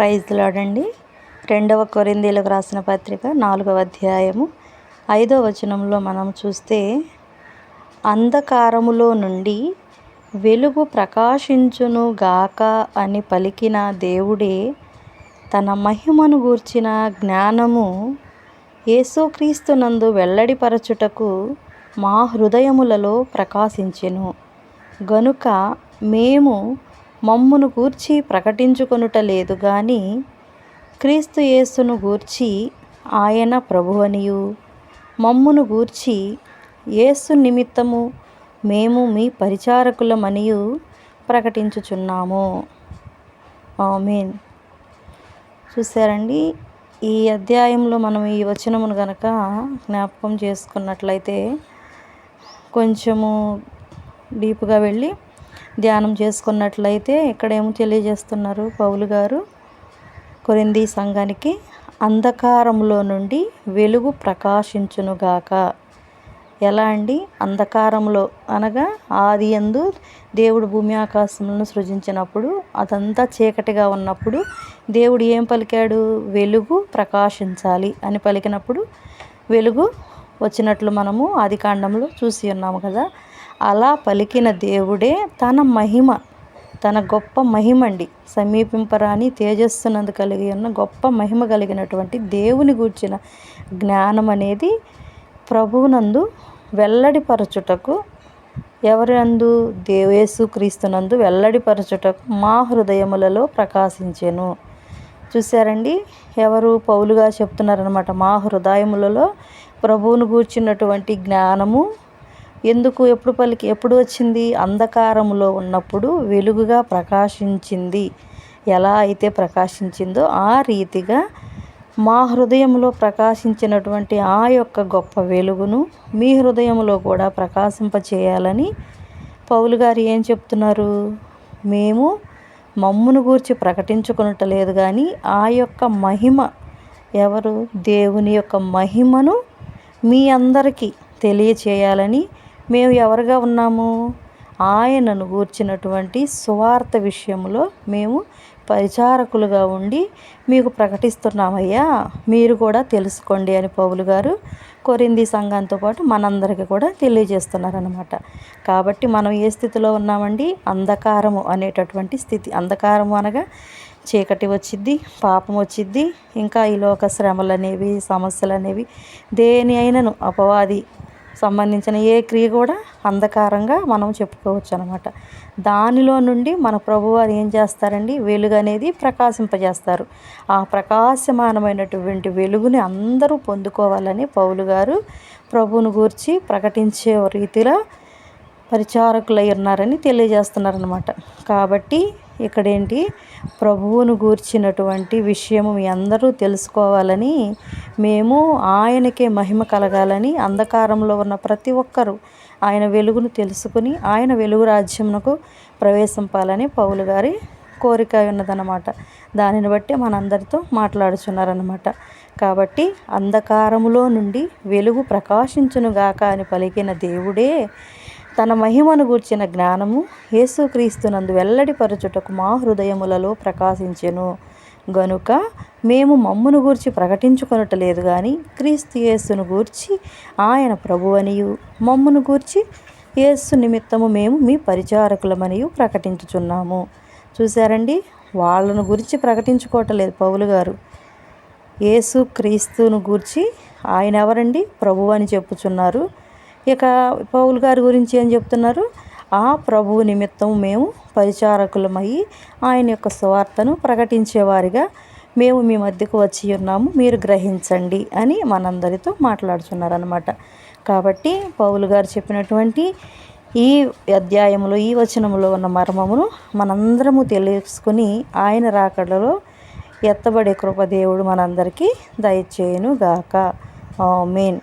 Praise లాడండి. రెండవ కొరిందీలకు రాసిన పత్రిక నాలుగవ అధ్యాయము. ఐదవ వచనంలో మనం చూస్తే అంధకారములో నుండి వెలుగు ప్రకాశించును గాక అని పలికిన దేవుడే తన మహిమను గూర్చిన జ్ఞానము యేసుక్రీస్తునందు వెల్లడిపరచుటకు మా హృదయములలో ప్రకాశించెను. గనుక మేము మమ్మును గూర్చి ప్రకటించుకొనుట లేదు కానీ క్రీస్తు యేసును గూర్చి ఆయన ప్రభువనియు. మమ్మును గూర్చి యేసు నిమిత్తము మేము మీ పరిచారకులమనియు ప్రకటించుచున్నాము. ఆమెన్. చూసారండి ఈ అధ్యాయంలో మనం ఈ వచనమును గనక జ్ఞాపకం చేసుకున్నట్లయితే కొంచెము డీప్గా వెళ్ళి ధ్యానం చేసుకున్నట్లయితే ఇక్కడేమో తెలియజేస్తున్నారు పౌలు గారు. కొరింది సంఘానికి అంధకారంలో నుండి వెలుగు ప్రకాశించునుగాక. ఎలా అండి? అంధకారంలో అనగా ఆది ఎందు దేవుడు భూమి ఆకాశములను సృజించినప్పుడు అదంతా చీకటిగా ఉన్నప్పుడు దేవుడు ఏం పలికాడు? వెలుగు ప్రకాశించాలి అని పలికినప్పుడు వెలుగు వచ్చినట్లు మనము ఆది కాండంలో చూసి ఉన్నాము కదా. అలా పలికిన దేవుడే తన మహిమ తన గొప్ప మహిమండి. సమీపింపరాని తేజస్సునందు కలిగి ఉన్న గొప్ప మహిమ కలిగినటువంటి దేవుని గూర్చిన జ్ఞానం అనేది ప్రభువునందు వెల్లడిపరచుటకు ఎవరందు? దేవేసు క్రీస్తునందు వెల్లడిపరచుటకు మా హృదయములలో ప్రకాశించెను. చూసారండి ఎవరు పౌలుగా చెప్తున్నారనమాట మా హృదయములలో ప్రభువును గూర్చినటువంటి జ్ఞానము ఎందుకు ఎప్పుడు పలికి ఎప్పుడు వచ్చింది? అంధకారములో ఉన్నప్పుడు వెలుగుగా ప్రకాశించింది. ఎలా అయితే ప్రకాశించిందో ఆ రీతిగా మా హృదయంలో ప్రకాశించినటువంటి ఆ యొక్క గొప్ప వెలుగును మీ హృదయంలో కూడా ప్రకాశింపచేయాలని పౌలు గారు ఏం చెప్తున్నారు? మేము మమ్మును గూర్చి ప్రకటించుకునటలేదు కానీ ఆ యొక్క మహిమ ఎవరు? దేవుని యొక్క మహిమను మీ అందరికీ తెలియచేయాలని మేము ఎవరుగా ఉన్నాము? ఆయనను గూర్చినటువంటి సువార్త విషయంలో మేము పరిచారకులుగా ఉండి మీకు ప్రకటిస్తున్నామయ్యా. మీరు కూడా తెలుసుకోండి అని పౌలు గారు కొరింది సంఘంతో పాటు మనందరికీ కూడా తెలియజేస్తున్నారనమాట కాబట్టి మనం ఏ స్థితిలో ఉన్నామండి? అంధకారము అనేటటువంటి స్థితి. అంధకారము అనగా చీకటి వచ్చిద్ది పాపం వచ్చిద్ది ఇంకా ఈ లోక శ్రమలు అనేవి సమస్యలు అనేవి దేని అయినను అపవాది సంబంధించిన ఏ క్రియ కూడా అంధకారంగా మనం చెప్పుకోవచ్చు అనమాట దానిలో నుండి మన ప్రభువారు ఏం చేస్తారండి? వెలుగు అనేది ప్రకాశింపజేస్తారు. ఆ ప్రకాశమానమైనటువంటి వెలుగుని అందరూ పొందుకోవాలని పౌలు గారు ప్రభువును గూర్చి ప్రకటించే రీతిలో పరిచారకులై ఉన్నారని తెలియజేస్తున్నారనమాట కాబట్టి ఇక్కడేంటి? ప్రభువును గూర్చినటువంటి విషయము మీ అందరూ తెలుసుకోవాలని మేము ఆయనకే మహిమ కలగాలని అంధకారంలో ఉన్న ప్రతి ఒక్కరూ ఆయన వెలుగును తెలుసుకుని ఆయన వెలుగు రాజ్యమునకు ప్రవేశింపాలని పౌలు గారి కోరిక ఉన్నదన్నమాట. దానిని బట్టి మనందరితో మాట్లాడుచున్నారన్నమాట. కాబట్టి అంధకారములో నుండి వెలుగు ప్రకాశించునుగాక అని పలికిన దేవుడే తన మహిమను గూర్చిన జ్ఞానము యేసుక్రీస్తునందు వెల్లడిపరచుటకు మా హృదయములలో ప్రకాశించెను. గనుక మేము మమ్మును గూర్చి ప్రకటించుకొనటలేదు కానీ క్రీస్తు యేసును గూర్చి ఆయన ప్రభువనియు మమ్మును గూర్చి యేసు నిమిత్తము మేము మీ పరిచారకులమనియు ప్రకటించుచున్నాము. చూశారండి? వాళ్ళను గురించి ప్రకటించుకోవటలేదు పౌలు గారు. యేసు క్రీస్తును గూర్చి ఆయన ఎవరండి? ప్రభు అని చెప్పుచున్నారు. ఇక పౌలు గారి గురించి ఏం చెప్తున్నారు? ఆ ప్రభువు నిమిత్తం మేము పరిచారకులమయ్యి ఆయన యొక్క స్వార్థను ప్రకటించేవారిగా మేము మీ మధ్యకు వచ్చి ఉన్నాము మీరు గ్రహించండి అని మనందరితో మాట్లాడుతున్నారనమాట కాబట్టి పౌలు గారు చెప్పినటువంటి ఈ అధ్యాయంలో ఈ వచనంలో ఉన్న మర్మమును మనందరము తెలుసుకుని ఆయన రాకడలో ఎత్తబడే కృపదేవుడు మనందరికీ దయచేయును గాక మెయిన్